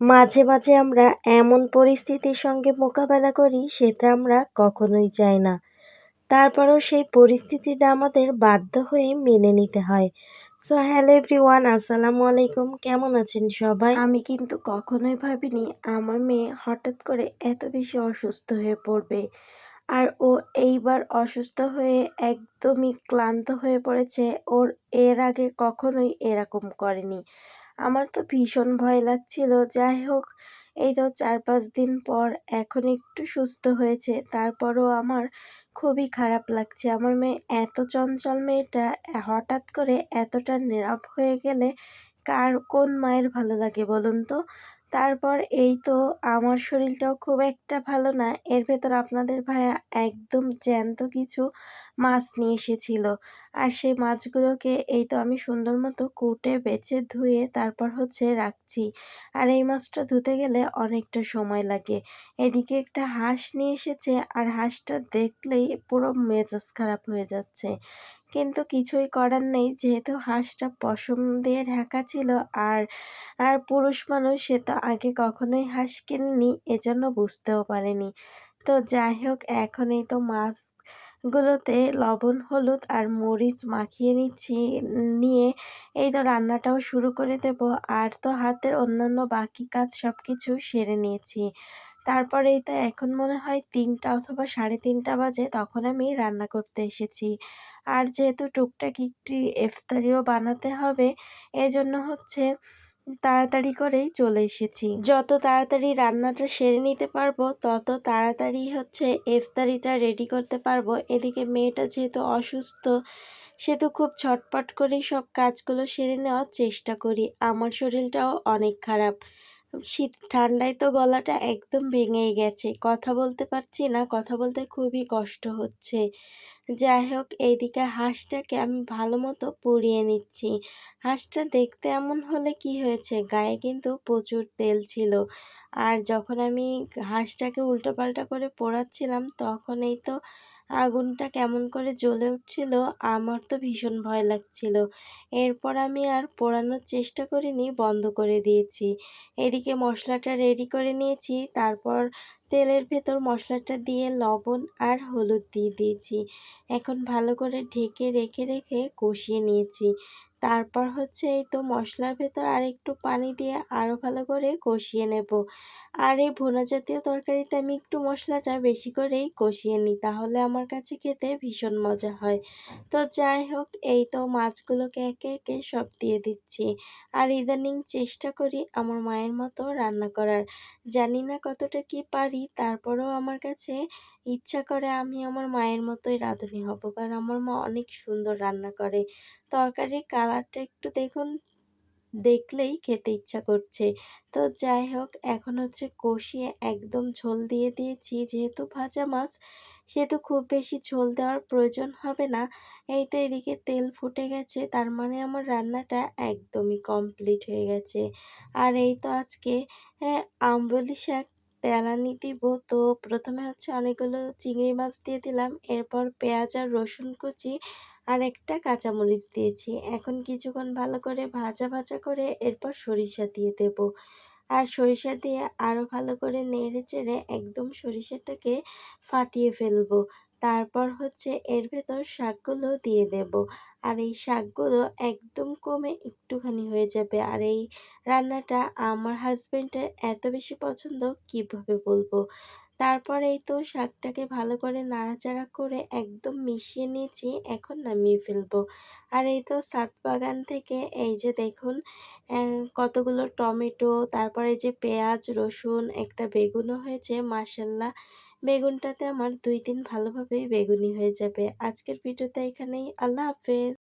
মাঝে মাঝে আমরা এমন পরিস্থিতির সঙ্গে মোকাবেলা করি সেটা আমরা কখনোই চাই না। তারপরেও সেই পরিস্থিতিটা আমাদের বাধ্য হয়ে মেনে নিতে হয়। সো হ্যালো এভরিওয়ান আসসালামু আলাইকুম। কেমন আছেন সবাই? আমি কিন্তু কখনোই ভাবিনি আমার মেয়ে হঠাৎ করে এত বেশি অসুস্থ হয়ে পড়বে। আর ও এইবার অসুস্থ হয়ে একদমই ক্লান্ত হয়ে পড়েছে। ওর এর আগে কখনোই এরকম করেনি। আমার তো ভীষণ ভয় লাগছিল। যাই হোক, এই তো চার পাঁচ দিন পর এখন একটু সুস্থ হয়েছে। তারপরও আমার খুবই খারাপ লাগছে। আমার মেয়ে এত চঞ্চল মেয়েটা হঠাৎ করে এতটা নীরব হয়ে গেলে কার কোন মায়ের ভালো লাগে বলুন তো? তারপর এই তো আমার শরীরটাও খুব একটা ভালো না। এর ভেতর আপনাদের ভাইয়া একদম জ্যান্ত কিছু মাছ নিয়ে এসেছিল। আর সেই মাছগুলোকে এই তো আমি সুন্দর মতো কুটে, বেছে, ধুয়ে তারপর হচ্ছে রাখছি। আর এই মাছটা ধুতে গেলে অনেকটা সময় লাগে। এদিকে একটা হাঁস নিয়ে এসেছে, আর হাঁসটা দেখলেই পুরো মেজাজ খারাপ হয়ে যাচ্ছে। কিন্তু কিছুই করার নেই। যেহেতু হাঁসটা পশম দিয়ে ঢাকা ছিল আর আর পুরুষ মানুষ, সে তো আগে কখনোই হাঁস কিনেনি, এজন্য বুঝতেও পারেনি। তো যাই হোক এখন এই তো মাছগুলোতে লবণ, হলুদ আর মরিচ মাখিয়ে নিচ্ছি, নিয়ে এই তো রান্নাটাও শুরু করে দেব। আর তো হাতের অন্যান্য বাকি কাজ সব কিছু সেরে নিয়েছি। তারপরেই তো এখন মনে হয় তিনটা অথবা সাড়ে তিনটা বাজে, তখন আমি রান্না করতে এসেছি। আর যেহেতু টুকটাক একটি ইফতারিও বানাতে হবে, এজন্য হচ্ছে তাড়াতাড়ি করেই চলে এসেছি। যত তাড়াতাড়ি রান্নাটা সেরে নিতে পারব, তত তাড়াতাড়ি হচ্ছে ইফতারিটা রেডি করতে পারব। এদিকে মেয়েটা যেহেতু অসুস্থ, সে তো খুব ছটপট করেই সব কাজগুলো সেরে নেওয়ার চেষ্টা করি। আমার শরীরটাও অনেক খারাপ। শীত ঠান্ডায় তো গলাটা একদম ভেঙেই গেছে। কথা বলতে পারছি না, কথা বলতে খুবই কষ্ট হচ্ছে। যাই হোক, এইদিকে হাঁসটাকে আমি ভালো মতো পুড়িয়ে নিচ্ছি। হাঁসটা দেখতে এমন হলে কি হয়েছে? গায়ে কিন্তু প্রচুর তেল ছিল। আর যখন আমি হাঁসটাকে উল্টোপাল্টা করে পোড়াচ্ছিলাম, তখন এই তো আগুনটা কেমন করে জ্বলে উঠছিল, আমার তো ভীষণ ভয় লাগছিল। এরপর আমি আর পোড়ানোর চেষ্টা করিনি, বন্ধ করে দিয়েছি। এদিকে মশলাটা রেডি করে নিয়েছি, তারপর তেলের ভেতর মশলাটা দিয়ে লবণ আর হলুদ দিয়ে দিয়েছি। এখন ভালো করে ঢেকে রেখে রেখে কষিয়ে নিয়েছি। তারপর হচ্ছে এই তো মশলার ভেতর আর একটু পানি দিয়ে আরও ভালো করে কষিয়ে নেব। আর এই ভুনা জাতীয় তরকারিতে আমি একটু মশলাটা বেশি করেই কষিয়ে নিই, তাহলে আমার কাছে খেতে ভীষণ মজা হয়। তো যাই হোক, এই তো মাছগুলোকে একে একে সব দিয়ে দিচ্ছি। আর ইদানিং চেষ্টা করি আমার মায়ের মতো রান্না করার। জানি না কতটা কি পারি, তারপরেও আমার কাছে ইচ্ছা করে আমি আমার মায়ের মতোই রাঁধুনি হব, কারণ আমার মা অনেক সুন্দর রান্না করে। তরকারি তরকারির কালারটা একটু দেখুন। দেখলেই খেতে ইচ্ছা করছে। তো যাই হোক, এখন হচ্ছে কষিয়ে একদম ঝোল দিয়ে দিয়েছি। যেহেতু ভাজা মাছ, সেহেতু খুব বেশি ঝোল দেওয়ার প্রয়োজন হবে না। এই তো এদিকে তেল ফুটে গেছে, তার মানে আমার রান্নাটা একদমই কমপ্লিট হয়ে গেছে। আর এই তো আজকে আমরলি শাক তেলানি দিব তো প্রথমে হচ্ছে অনেকগুলো চিংড়ি মাছ দিয়ে দিলাম। এরপর পেঁয়াজ আর রসুন কুচি আর একটা কাঁচামরিচ দিয়েছি। এখন কিছুক্ষণ ভালো করে ভাজা ভাজা করে এরপর সরিষা দিয়ে দেব। আর সরিষা দিয়ে আরও ভালো করে নেড়ে চেড়ে একদম সরিষাটাকে ফাটিয়ে ফেলব। তারপর হচ্ছে এর ভেতর শাকগুলো দিয়ে দেব। আর এই শাকগুলো একদম কমে একটুখানি হয়ে যাবে। আর এই রান্নাটা আমার হাজব্যান্ডের এত বেশি পছন্দ, কীভাবে বলব? তারপর এই তো শাকটাকে ভালো করে নাড়াচাড়া করে একদম মিশিয়ে নিয়েছি, এখন নামিয়ে ফেলব। আর এই তো সাত বাগান থেকে এই যে দেখুন কতগুলো টমেটো, তারপরে যে পেঁয়াজ, রসুন, একটা বেগুনও হয়েছে মাসাল্লাহ বেগুনটাতে আমার দুই দিন ভালোভাবেই বেগুনি হয়ে যাবে। আজকের ভিডিওতে এখানেই, আল্লাহ হাফেজ।